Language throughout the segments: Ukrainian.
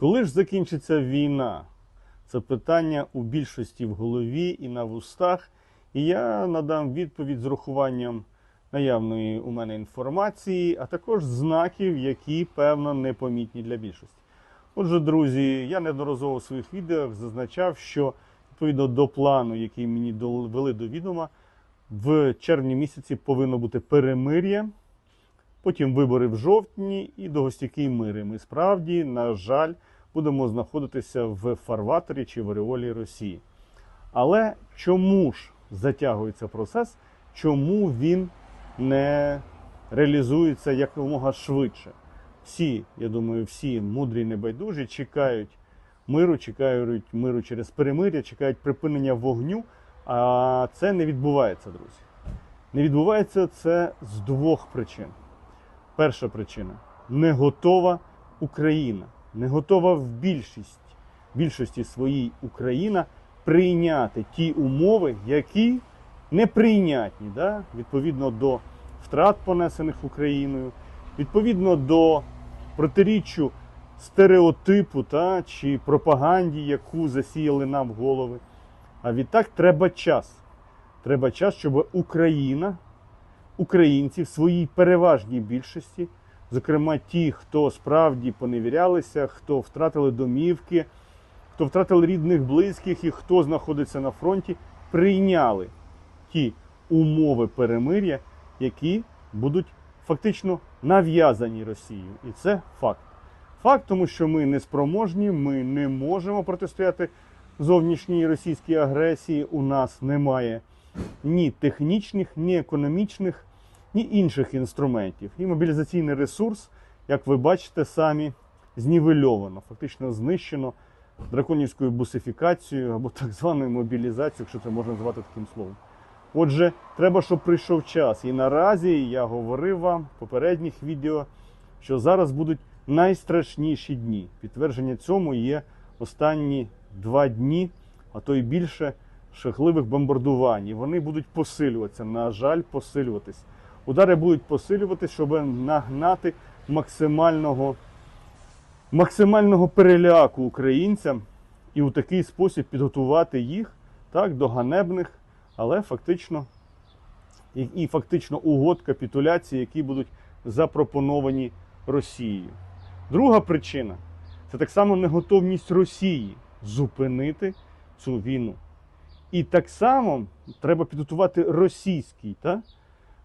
Коли ж закінчиться війна? Це питання у більшості в голові і на вустах. І я надам відповідь з урахуванням наявної у мене інформації, а також знаків, які, певно, непомітні для більшості. Отже, друзі, я неодноразово в своїх відео зазначав, що відповідно до плану, який мені довели до відома, в червні місяці повинно бути перемир'я, потім вибори в жовтні і довгостійкий мир. І Ми справді, на жаль, будемо знаходитися в фарватері чи в ореолі Росії. Але чому ж затягується процес? Чому він не реалізується якомога швидше? Всі, я думаю, всі мудрі небайдужі чекають миру, чекають миру через перемир'я, чекають припинення вогню. А це не відбувається, друзі. Не відбувається це з двох причин. Перша причина не готова Україна, не готова в більшість, більшості своїй Україна прийняти ті умови, які неприйнятні, да? відповідно до втрат, понесених Україною, відповідно до протиріччю стереотипу та, чи пропаганді, яку засіяли нам в голови. А відтак треба час. Треба час, щоб Україна, українці в своїй переважній більшості, зокрема ті, хто справді поневірялися, хто втратили домівки, хто втратили рідних, близьких і хто знаходиться на фронті, прийняли ті умови перемир'я, які будуть фактично нав'язані Росією. І це факт. Факт, тому що ми не спроможні, ми не можемо протистояти зовнішній російській агресії. У нас немає ні технічних, ні економічних, ні інших інструментів. І мобілізаційний ресурс, як ви бачите, самі знівельовано, фактично знищено драконівською бусифікацією або так званою мобілізацією, якщо це можна назвати таким словом. Отже, треба, щоб прийшов час. І наразі я говорив вам в попередніх відео, що зараз будуть найстрашніші дні. Підтвердження цьому є останні два дні, а то й більше шахливих бомбардувань. І вони будуть посилюватися, на жаль, посилюватись. Удари будуть посилюватись, щоб нагнати максимального, максимального переляку українцям і у такий спосіб підготувати їх так, до ганебних, але фактично і, і фактично угод капітуляції, які будуть запропоновані Росією. Друга причина це так само неготовність Росії зупинити цю війну. І так само треба підготувати російський, та?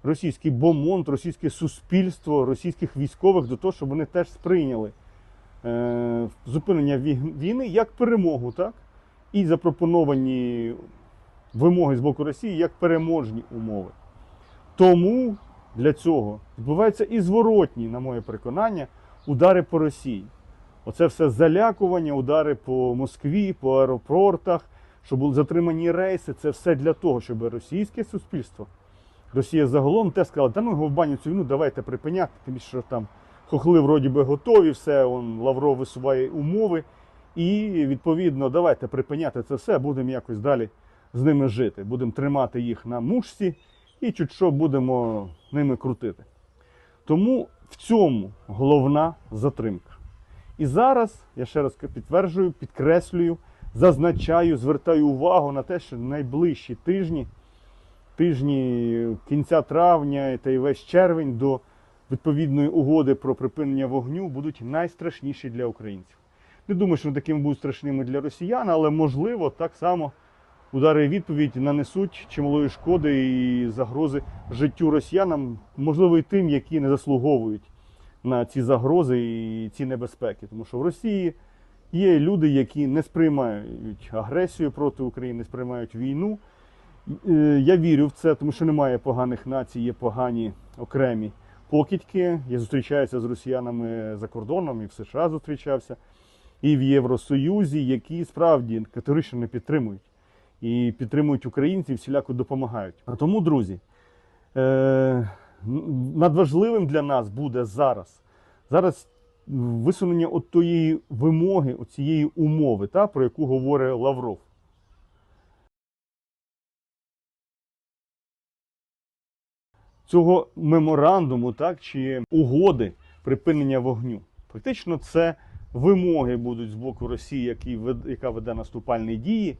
Російський бомонд, російське суспільство, російських військових до того, щоб вони теж сприйняли е, зупинення війни як перемогу, так? і запропоновані вимоги з боку Росії як переможні умови. Тому для цього відбуваються і зворотні, на моє переконання, удари по Росії. Оце все залякування, удари по Москві, по аеропортах, щоб були затримані рейси. Це все для того, щоб російське суспільство, Росія загалом те сказала, та ну баню цю війну, давайте припиняти, тим що там хохли вроді би готові, все, он, Лавров висуває умови. І відповідно, давайте припиняти це все, будемо якось далі з ними жити. Будемо тримати їх на мушці і чуть що будемо ними крутити. Тому в цьому головна затримка. І зараз, я ще раз підтверджую, підкреслюю, зазначаю, звертаю увагу на те, що найближчі тижні, тижні кінця травня та й весь червень до відповідної угоди про припинення вогню будуть найстрашніші для українців. Не думаю, що такими будуть страшними для росіян, але можливо так само удари і відповідь нанесуть чималої шкоди і загрози життю росіянам, можливо, і тим, які не заслуговують на ці загрози і ці небезпеки. Тому що в Росії є люди, які не сприймають агресію проти України, сприймають війну. Е, Я вірю в це, тому що немає поганих націй, є погані окремі покидьки. Я зустрічаюся з росіянами за кордоном і в США зустрічався, і в Євросоюзі, які справді категорично не підтримують і підтримують українців, всіляко допомагають. А тому, друзі, е, надважливим для нас буде зараз. Зараз висунення от тої вимоги, от цієї умови, та, про яку говорить Лавров. Цього меморандуму, так, чи угоди припинення вогню. Фактично, це вимоги будуть з боку Росії, яка веде наступальні дії.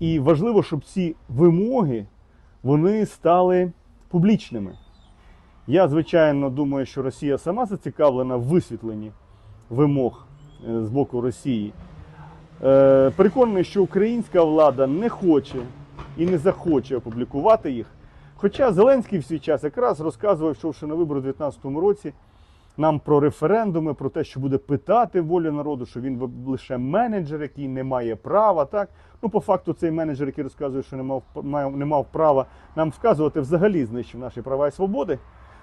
І важливо, щоб ці вимоги вони стали публічними. Я, звичайно, думаю, що Росія сама зацікавлена в висвітленні вимог е, з боку Росії. Е, Переконаний, що українська влада не хоче і не захоче опублікувати їх. Хоча Зеленський в свій час якраз розказував, що ще на вибори у 2019 році нам про референдуми, про те, що буде питати волю народу, що він лише менеджер, який не має права. Так? Ну, по факту, цей менеджер, який розказує, що не мав, не мав права нам вказувати, взагалі знищив наші права і свободи,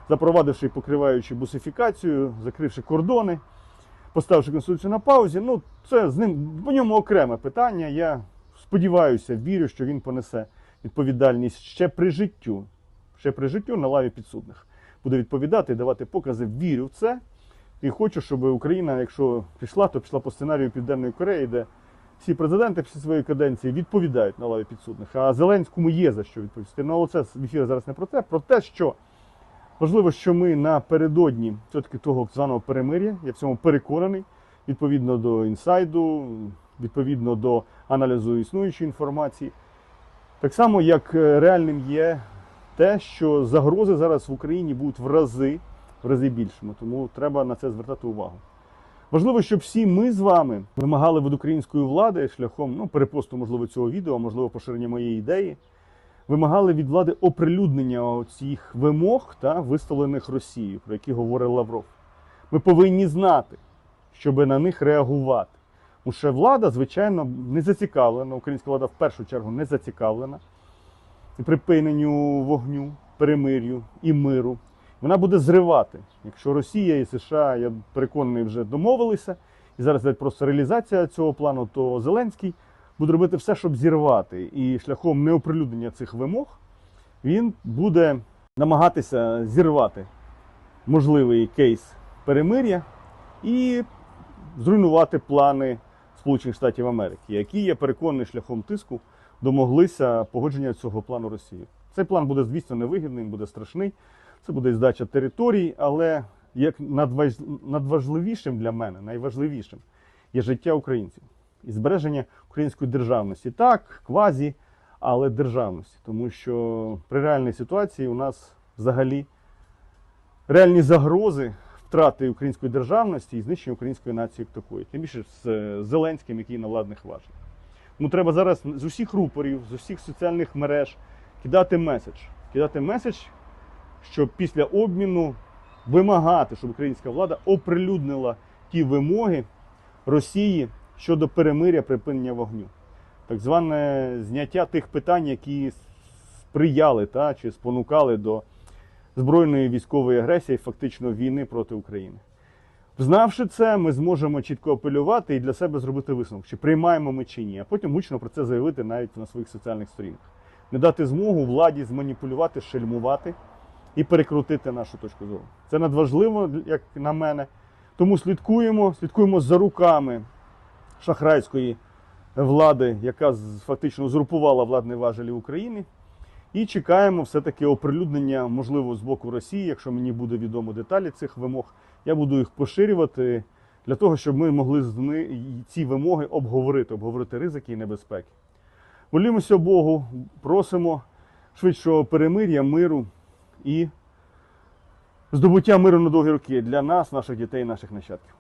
запровадивши і покриваючи бусифікацію, закривши кордони, поставивши конституцію на паузі. Ну, це з ним по ньому окреме питання. Я сподіваюся, вірю, що він понесе відповідальність ще при життю, ще при життю на лаві підсудних. Буде відповідати і давати покази. Вірю в це. І хочу, щоб Україна, якщо пішла, то пішла по сценарію Південної Кореї, де всі президенти після своєї каденції відповідають на лаві підсудних. А Зеленському є за що відповісти. Ну, але це в ефірі зараз не про це, про те, що важливо, що ми напередодні все-таки того званого перемир'я, я в цьому переконаний, відповідно до інсайду, відповідно до аналізу існуючої інформації. Так само, як е, реальним є те, що загрози зараз в Україні будуть в рази, в рази більшими, тому треба на це звертати увагу. Важливо, щоб всі ми з вами вимагали від української влади шляхом ну, перепосту, можливо, цього відео, можливо, поширення моєї ідеї, вимагали від влади оприлюднення цих вимог та виставлених Росією, про які говорив Лавров. Ми повинні знати, щоб на них реагувати. Що влада, звичайно, не зацікавлена, українська влада в першу чергу не зацікавлена припиненню вогню, перемир'ю і миру. Вона буде зривати. Якщо Росія і США, я переконаний, вже домовилися, і зараз йде просто реалізація цього плану, то Зеленський буде робити все, щоб зірвати. І шляхом неоприлюднення цих вимог він буде намагатися зірвати можливий кейс перемир'я і зруйнувати плани Сполучених Штатів Америки, які я переконаний шляхом тиску домоглися погодження цього плану Росії. Цей план буде, звісно, невигідний, буде страшний. Це буде здача територій, але як надваж- надважливішим для мене, найважливішим є життя українців і збереження української державності. Так, квазі, але державності. Тому що при реальній ситуації у нас взагалі реальні загрози втрати української державності і знищення української нації як такої. Тим більше з е, Зеленським, який на владних важелях. Тому треба зараз з усіх рупорів, з усіх соціальних мереж кидати меседж. Кидати меседж, щоб після обміну вимагати, щоб українська влада оприлюднила ті вимоги Росії щодо перемиря припинення вогню. Так зване зняття тих питань, які сприяли та, чи спонукали до збройної військової агресії, фактично війни проти України. Знавши це, ми зможемо чітко апелювати і для себе зробити висновок, чи приймаємо ми чи ні, а потім гучно про це заявити навіть на своїх соціальних сторінках. Не дати змогу владі зманіпулювати, шельмувати і перекрутити нашу точку зору. Це надважливо, як на мене. Тому слідкуємо, слідкуємо за руками шахрайської влади, яка фактично узурпувала владні важелі України. І чекаємо все-таки оприлюднення, можливо, з боку Росії, якщо мені буде відомо деталі цих вимог, я буду їх поширювати для того, щоб ми могли ці вимоги обговорити, обговорити ризики і небезпеки. Молімося Богу, просимо швидшого перемир'я, миру і здобуття миру на довгі роки для нас, наших дітей наших нащадків.